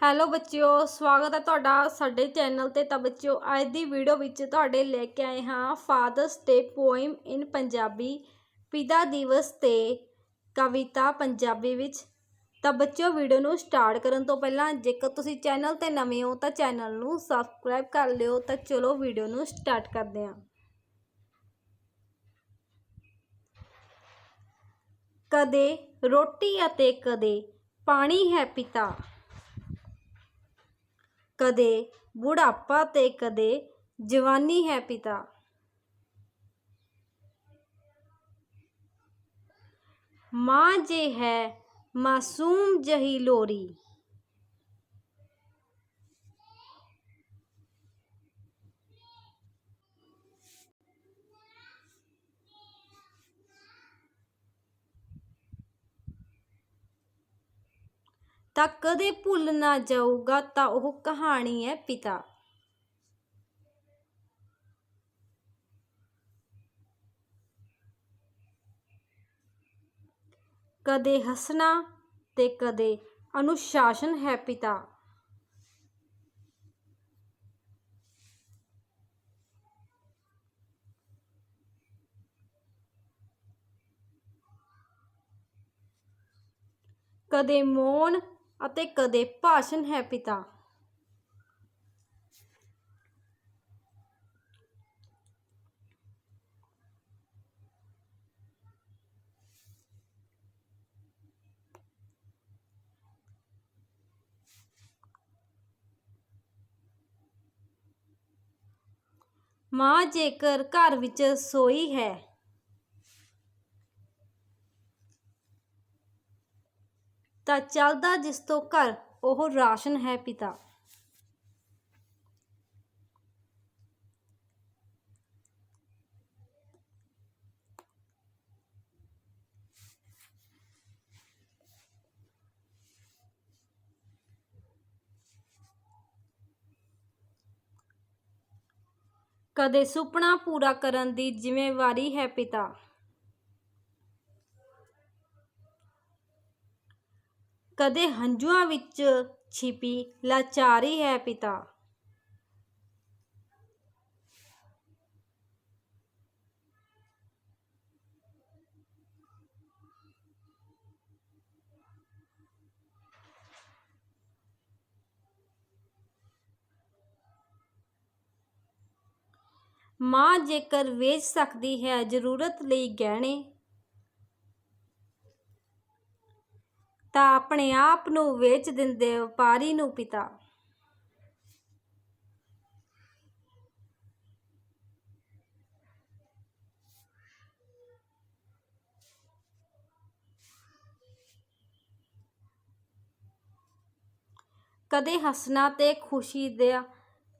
Hello ਬੱਚਿਓ, ਸਵਾਗਤ ਹੈ ਤੁਹਾਡਾ ਸਾਡੇ ਚੈਨਲ ਤੇ। ਤਾਂ ਬੱਚਿਓ, ਅੱਜ ਦੀ ਵੀਡੀਓ ਵਿੱਚ ਤੁਹਾਡੇ ਲੈ ਕੇ ਆਏ ਹਾਂ Father's Day poem in Punjabi ਪਿਤਾ ਦਿਵਸ ਤੇ ਕਵਿਤਾ ਪੰਜਾਬੀ ਵਿੱਚ। ਤਾਂ ਬੱਚਿਓ ਵੀਡੀਓ ਨੂੰ ਸਟਾਰਟ ਕਰਨ ਤੋਂ ਪਹਿਲਾਂ ਜੇਕਰ ਤੁਸੀਂ ਚੈਨਲ ਤੇ ਨਵੇਂ ਹੋ ਤਾਂ ਚੈਨਲ ਨੂੰ ਸਬਸਕ੍ਰਾਈਬ ਕਰ ਲਿਓ। ਤਾਂ ਚਲੋ ਵੀਡੀਓ ਨੂੰ ਸਟਾਰਟ ਕਰਦੇ ਹਾਂ। ਕਦੇ ਰੋਟੀ ਅਤੇ ਕਦੇ ਪਾਣੀ ਹੈ ਪਿਤਾ। ਕਦੇ ਬੁਢਾਪਾ ਤੇ ਕਦੇ ਜਵਾਨੀ ਹੈ ਪਿਤਾ ਮਾਂ ਜੇ ਹੈ ਮਾਸੂਮ ਜਹੀ ਲੋਰੀ ਤਾਂ ਕਦੇ ਭੁੱਲ ਨਾ ਜਾਊਗਾ ਤਾਂ ਉਹ ਕਹਾਣੀ ਹੈ ਪਿਤਾ। ਕਦੇ ਹੱਸਣਾ ਤੇ ਕਦੇ ਅਨੁਸ਼ਾਸਨ ਹੈ ਪਿਤਾ। ਕਦੇ ਮੌਨ ਅਤੇ ਕਦੇ ਭਾਸ਼ਣ ਹੈ ਪਿਤਾ। ਮਾਂ ਜੇਕਰ ਘਰ ਵਿੱਚ ਰਸੋਈ ਹੈ ਤਾਂ ਚੱਲਦਾ ਜਿਸ ਤੋਂ ਘਰ ਉਹ ਰਾਸ਼ਨ ਹੈ ਪਿਤਾ। ਕਦੇ ਸੁਪਨਾ ਪੂਰਾ ਕਰਨ ਦੀ ਜ਼ਿੰਮੇਵਾਰੀ ਹੈ ਪਿਤਾ। ਕਦੇ ਹੰਝੂਆਂ ਵਿੱਚ ਛਿਪੀ, ਲਾਚਾਰੀ ਹੈ ਪਿਤਾ। ਮਾਂ ਜੇਕਰ ਵੇਚ ਸਕਦੀ ਹੈ, ਜ਼ਰੂਰਤ ਲਈ ਗਹਿਣੇ ਤਾਂ ਆਪਣੇ ਆਪ ਨੂੰ ਵੇਚ ਦਿੰਦੇ ਵਪਾਰੀ ਨੂੰ ਪਿਤਾ। ਕਦੇ ਹੱਸਣਾ ਤੇ ਖੁਸ਼ੀ ਦੇ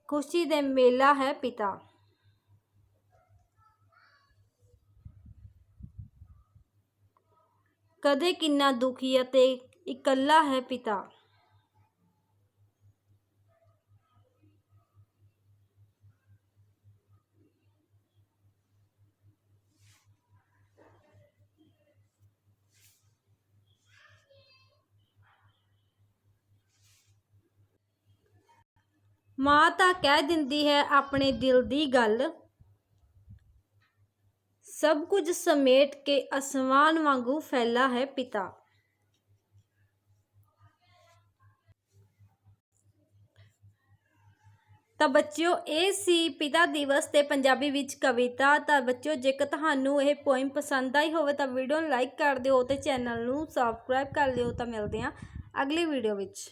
ਖੁਸ਼ੀ ਦੇ ਮੇਲਾ ਹੈ ਪਿਤਾ। ਕਦੇ ਕਿੰਨਾ ਦੁਖੀ ਅਤੇ ਇਕੱਲਾ ਹੈ ਪਿਤਾ? ਮਾਂ ਤਾਂ ਕਹਿ ਦਿੰਦੀ ਹੈ ਆਪਣੇ ਦਿਲ ਦੀ ਗੱਲ। ਸਭ ਕੁਝ ਸਮੇਟ ਕੇ ਅਸਮਾਨ ਵਾਂਗੂ ਫੈਲਾ ਹੈ ਪਿਤਾ। ਤਾਂ ਬੱਚਿਓ, ਇਹ ਸੀ ਪਿਤਾ ਦਿਵਸ ਤੇ ਪੰਜਾਬੀ ਵਿੱਚ ਕਵਿਤਾ। ਤਾਂ ਬੱਚਿਓ, ਜੇਕਰ ਤੁਹਾਨੂੰ ਇਹ ਪੋਇਮ ਪਸੰਦ ਆਈ ਹੋਵੇ ਤਾਂ ਵੀਡੀਓ ਨੂੰ ਲਾਈਕ ਕਰ ਦਿਓ ਤੇ ਚੈਨਲ ਨੂੰ ਸਬਸਕ੍ਰਾਈਬ ਕਰ ਲਿਓ। ਤਾਂ ਮਿਲਦੇ ਹਾਂ ਅਗਲੀ ਵੀਡੀਓ ਵਿੱਚ।